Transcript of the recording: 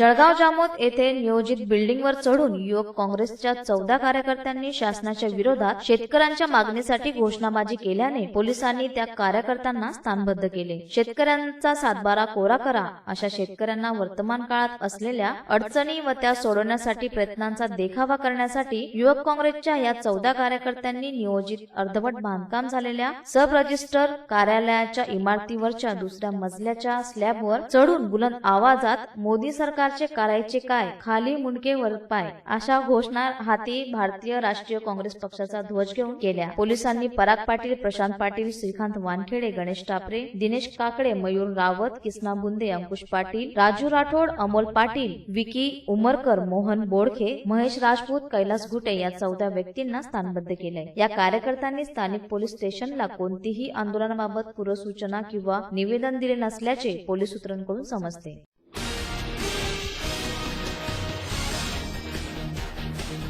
जळगाव जामोद येथे नियोजित बिल्डिंगवर चढून युवक काँग्रेसच्या चौदा कार्यकर्त्यांनी शासनाच्या विरोधात शेतकऱ्यांच्या मागणीसाठी घोषणाबाजी केल्याने पोलिसांनी त्या कार्यकर्त्यांना स्थानबद्ध केले. शेतकऱ्यांचा सातबारा कोरा करा अशा शेतकऱ्यांना वर्तमान काळात असलेल्या अडचणी व त्या सोडवण्यासाठी प्रयत्नांचा देखावा करण्यासाठी युवक काँग्रेसच्या या चौदा कार्यकर्त्यांनी नियोजित अर्धवट बांधकाम झालेल्या सब रजिस्टर कार्यालयाच्या इमारतीवरच्या दुसऱ्या मजल्याच्या स्लॅबवर चढून बुलंद आवाजात मोदी सरकार सरकारचे करायचे काय? खाली मुंडके वर पाय. अशा घोषणा हाती भारतीय राष्ट्रीय काँग्रेस पक्षाचा ध्वज घेऊन केल्या. पोलिसांनी पराग पाटील प्रशांत पाटील श्रीकांत वानखेडे गणेश टापरे दिनेश काकडे मयूर रावत किसना बुंदे अंकुश पाटील राजू राठोड अमोल पाटील विकी उमरकर मोहन बोडखे महेश राजपूत कैलास घुटे या चौदा व्यक्तींना स्थानबद्ध केलंय. या कार्यकर्त्यांनी स्थानिक पोलीस स्टेशनला कोणतीही आंदोलनाबाबत पूर्वसूचना किंवा निवेदन दिले नसल्याचे पोलीस सूत्रांकडून समजते.